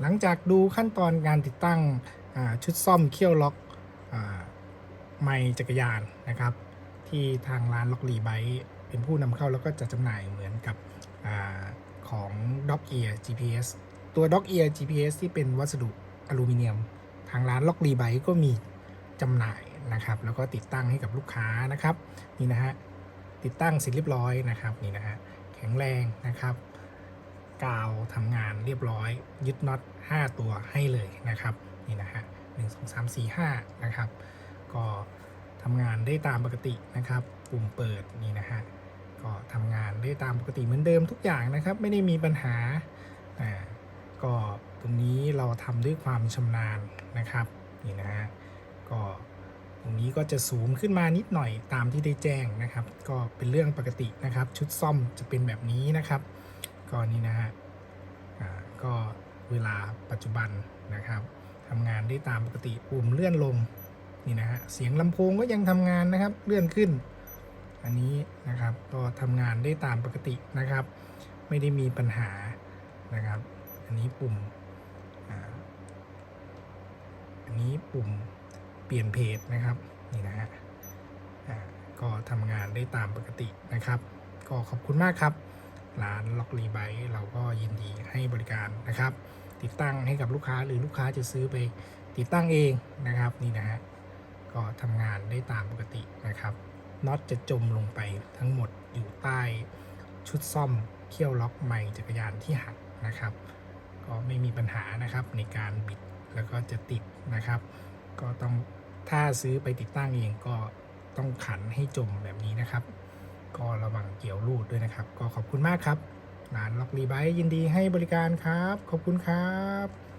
หลังจากดูขั้นตอนการติดตั้งชุดซ่อมเคี่ยวล็อกอไมค์จักรยานนะครับ ที่ทางร้านล็อกรีไบเป็นผู้นำเข้าแล้วก็จัดจำหน่ายเหมือนกับอของ Dog Ear GPS ตัว Dog Ear GPS ที่เป็นวัสดุอลูมิเนียม ทางร้านล็อกรีไบก็มีจำหน่ายนะครับ แล้วก็ติดตั้งให้กับลูกค้านะครับ นี่นะฮะ ติดตั้งเสร็จเรียบร้อยนะครับนี่นะฮะแข็งแรงนะครับ กาวทำงานเรียบร้อย ยึดน็อต 5 ตัวให้เลยนะครับนี่นะฮะหนึ่งสองสามสี่ห้านะครับ ก็ทำงานได้ตามปกตินะครับ ปุ่มเปิดนี่นะฮะก็ทำงานได้ตามปกติเหมือนเดิมทุกอย่างนะครับ ไม่ได้มีปัญหาอ่าก็ตรงนี้เราทำด้วยความชำนาญนะครับนี่นะฮะก็ตรงนี้ก็จะสูงขึ้นมานิดหน่อยตามที่ได้แจ้งนะครับ ก็เป็นเรื่องปกตินะครับ ชุดซ่อมจะเป็นแบบนี้นะครับ ก็นี่นะฮะก็เวลาปัจจุบันนะครับทำงานได้ตามปกติปุ่มเลื่อนลงนี่นะฮะเสียงลำโพงก็ยังทำงานนะครับเลื่อนขึ้น อันนี้นะครับก็ทำงานได้ตามปกตินะครับ ไม่ได้มีปัญหานะครับ อันนี้ปุ่มอันนี้ปุ่มเปลี่ยนเพจนะครับนี่นะฮะก็ทำงานได้ตามปกตินะครับ ก็ขอบคุณมากครับ ร้านล็อกรีไบเราก็ยินดีให้บริการนะครับ ติดตั้งให้กับลูกค้าหรือลูกค้าจะซื้อไปติดตั้งเองนะครับนี่นะฮะก็ทำงานได้ตามปกตินะครับน็อตจะจมลงไปทั้งหมดอยู่ใต้ชุดซ่อมเคี่ยวล็อกไมค์จักรยานที่หักนะครับ ก็ไม่มีปัญหานะครับในการบิดแล้วก็จะติดนะครับ ก็ต้องถ้าซื้อไปติดตั้งเองก็ต้องขันให้จมแบบนี้นะครับ ก็ระวังเกี่ยวรูดด้วยนะครับ ก็ขอบคุณมากครับร้านล็อกรีไบยินดีให้บริการครับ ขอบคุณครับ